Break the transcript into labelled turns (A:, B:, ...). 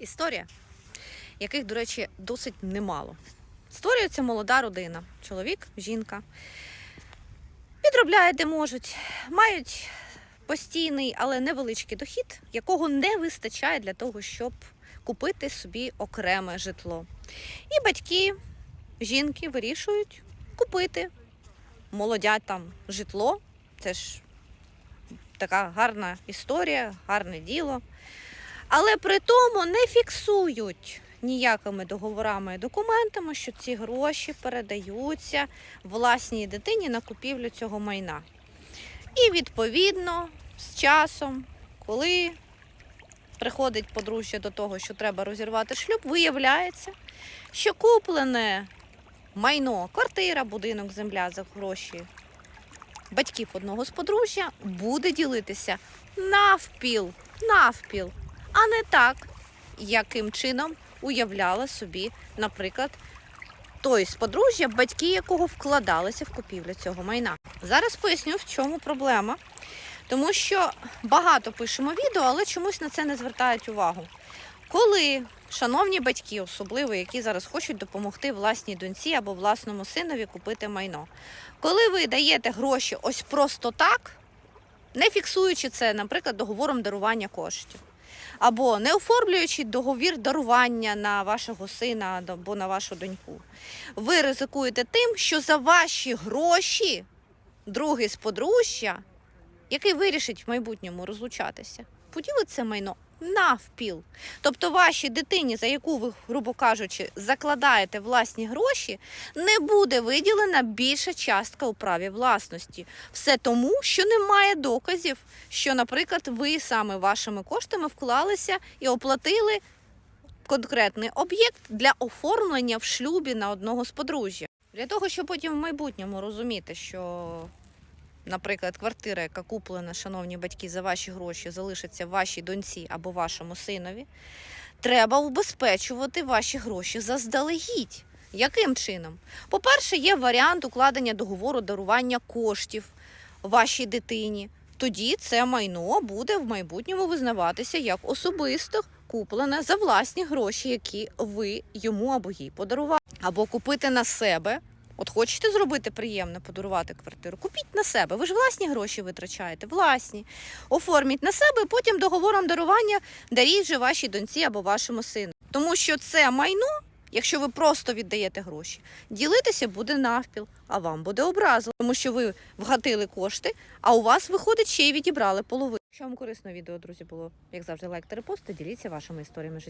A: історія, яких, до речі, досить немало. Створюється молода родина, чоловік, жінка. Підробляють де можуть, мають постійний, але невеличкий дохід, якого не вистачає для того, щоб купити собі окреме житло. І батьки, жінки вирішують купити молодять там житло. Це ж така гарна історія, гарне діло. Але при тому не фіксують ніякими договорами і документами, що ці гроші передаються власній дитині на купівлю цього майна. І відповідно з часом, коли приходить подружжя до того, що треба розірвати шлюб, виявляється, що куплене майно, квартира, будинок, земля за гроші батьків одного з подружжя буде ділитися навпіл, навпіл, а не так, яким чином уявляла собі, наприклад, той з подружжя, батьки якого вкладалися в купівлю цього майна. Зараз поясню, в чому проблема. Тому що багато пишемо відео, але чомусь на це не звертають увагу. Коли шановні батьки, особливо, які зараз хочуть допомогти власній доньці або власному синові купити майно, коли ви даєте гроші ось просто так, не фіксуючи це, наприклад, договором дарування коштів, або не оформлюючи договір дарування на вашого сина або на вашу доньку, ви ризикуєте тим, що за ваші гроші другий з подружжя, який вирішить в майбутньому розлучатися, поділить це майно навпіл. Тобто вашій дитині, за яку ви, грубо кажучи, закладаєте власні гроші, не буде виділена більша частка у праві власності. Все тому, що немає доказів, що, наприклад, ви саме вашими коштами вклалися і оплатили конкретний об'єкт для оформлення в шлюбі на одного з подружжя. Для того, щоб потім в майбутньому розуміти, що наприклад, квартира, яка куплена, шановні батьки, за ваші гроші, залишиться вашій доньці або вашому синові, треба убезпечувати ваші гроші заздалегідь. Яким чином? По-перше, є варіант укладення договору дарування коштів вашій дитині. Тоді це майно буде в майбутньому визнаватися як особисто куплене за власні гроші, які ви йому або їй подарували. Або купити на себе От хочете зробити приємне, подарувати квартиру? Купіть на себе. Ви ж власні гроші витрачаєте, власні. Оформіть на себе, потім договором дарування даріть же вашій доньці або вашому сину. Тому що це майно, якщо ви просто віддаєте гроші, ділитися буде навпіл, а вам буде образливо, тому що ви вгатили кошти, а у вас виходить ще й відібрали половину. Якщо вам корисно відео, друзі, було як завжди, лайк та репост, діліться вашими історіями життя.